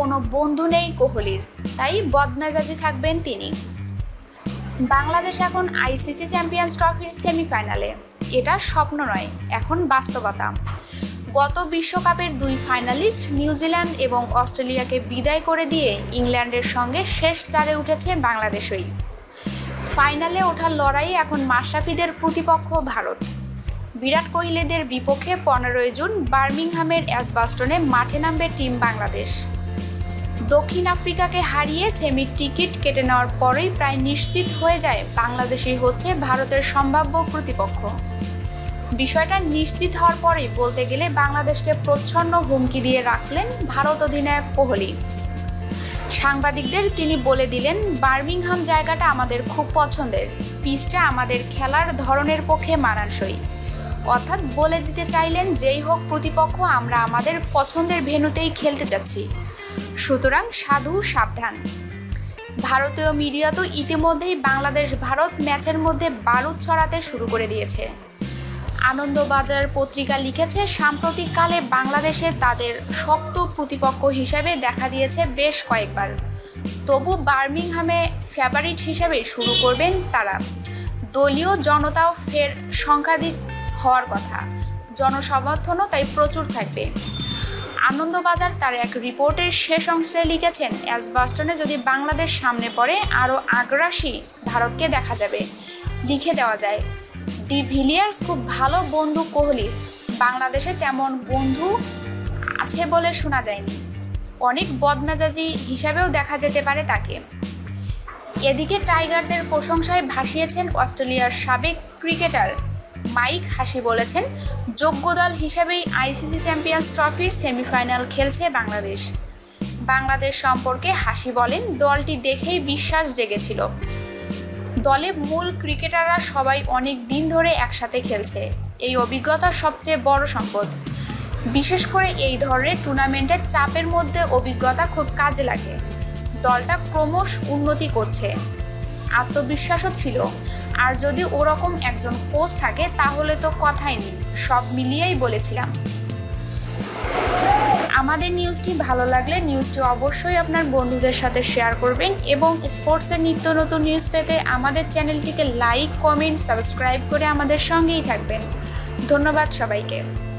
কোনো বন্ধু নেই কোহলির, তাই বদমেজাজি থাকবেন তিনি। বাংলাদেশ এখন আইসিসি চ্যাম্পিয়ন্স ট্রফির সেমিফাইনালে, এটা স্বপ্ন নয়, এখন বাস্তবতা। গত বিশ্বকাপের দুই ফাইনালিস্ট নিউজিল্যান্ড এবং অস্ট্রেলিয়াকে বিদায় করে দিয়ে ইংল্যান্ডের সঙ্গে শেষ চারে উঠেছে বাংলাদেশই। ফাইনালে ওঠার লড়াই এখন মাশরাফিদের প্রতিপক্ষ ভারত। বিরাট কোহলিদের বিপক্ষে পনেরোই জুন বার্মিংহামের অ্যাসবাস্টনে মাঠে নামবে টিম বাংলাদেশ। দক্ষিণ আফ্রিকাকে হারিয়ে সেমির টিকিট কেটে নেওয়ার পরেই প্রায় নিশ্চিত হয়ে যায় বাংলাদেশই হচ্ছে ভারতের সম্ভাব্য প্রতিপক্ষ। বিষয়টা নিশ্চিত হওয়ার পরেই বলতে গেলে বাংলাদেশকে প্রচ্ছন্ন হুমকি দিয়ে রাখলেন ভারত অধিনায়ক কোহলি। সাংবাদিকদের তিনি বলে দিলেন, বার্মিংহাম জায়গাটা আমাদের খুব পছন্দের। পিচটা আমাদের খেলার ধরনের পক্ষে মানানসই। অর্থাৎ বলে দিতে চাইলেন যেই হোক প্রতিপক্ষ, আমরা আমাদের পছন্দের ভেন্যুতেই খেলতে যাচ্ছি। সুতরাং সাধু সাবধান। ভারতীয় মিডিয়া তো ইতিমধ্যেই বাংলাদেশ ভারত ম্যাচের মধ্যে বারুদ ছড়াতে শুরু করে দিয়েছে। আনন্দবাজার পত্রিকা লিখেছে, সাম্প্রতিককালে বাংলাদেশে তাদের শক্ত প্রতিপক্ষ হিসেবে দেখা দিয়েছে বেশ কয়েকবার। তবু বার্মিংহামে ফেভারিট হিসেবে শুরু করবেন তারা। দলীয় জনতাও ফের সংখ্যাধিক হওয়ার কথা। জনসমর্থনও তাই প্রচুর থাকবে। আনন্দবাজার তার এক রিপোর্টের শেষ অংশে লিখেছেন অ্যাসবাস্টনে যদি বাংলাদেশ সামনে পড়ে, আরও আগ্রাসী ভারতকে দেখা যাবে। লিখে দেওয়া যায় ডি ভিলিয়ার্স খুব ভালো বন্ধু কোহলি। বাংলাদেশে তেমন বন্ধু আছে বলে শোনা যায়নি। অনেক বদমেজাজি হিসাবেও দেখা যেতে পারে তাকে। এদিকে টাইগারদের প্রশংসায় ভাসিয়েছেন অস্ট্রেলিয়ার সাবেক ক্রিকেটার মাইক হাসি বলেছেন, যোগ্য দল হিসাবেই আইসিসি চ্যাম্পিয়ন্স ট্রফির সেমিফাইনাল খেলছে বাংলাদেশ। বাংলাদেশ সম্পর্কে হাসি বলেন, দলটি দেখেই বিশ্বাস জেগেছিল। দলে মূল ক্রিকেটাররা সবাই অনেক দিন ধরে একসাথে খেলছে। এই অভিজ্ঞতা সবচেয়ে বড় সম্পদ। বিশেষ করে এই ধরনের টুর্নামেন্টের চাপের মধ্যে অভিজ্ঞতা খুব কাজে লাগে। দলটা ক্রমশ উন্নতি করছে। আত্মবিশ্বাসও ছিল। আর যদি ওরকম একজন কোচ থাকে, তাহলে তো কথাই নেই, সব মিলিয়েই বলেছিলাম। আমাদের নিউজটি ভালো লাগলে নিউজটি অবশ্যই আপনার বন্ধুদের সাথে শেয়ার করবেন এবং স্পোর্টসের নিত্য নতুন নিউজ পেতে আমাদের চ্যানেলটিকে লাইক, কমেন্ট, সাবস্ক্রাইব করে আমাদের সঙ্গেই থাকবেন। ধন্যবাদ সবাইকে।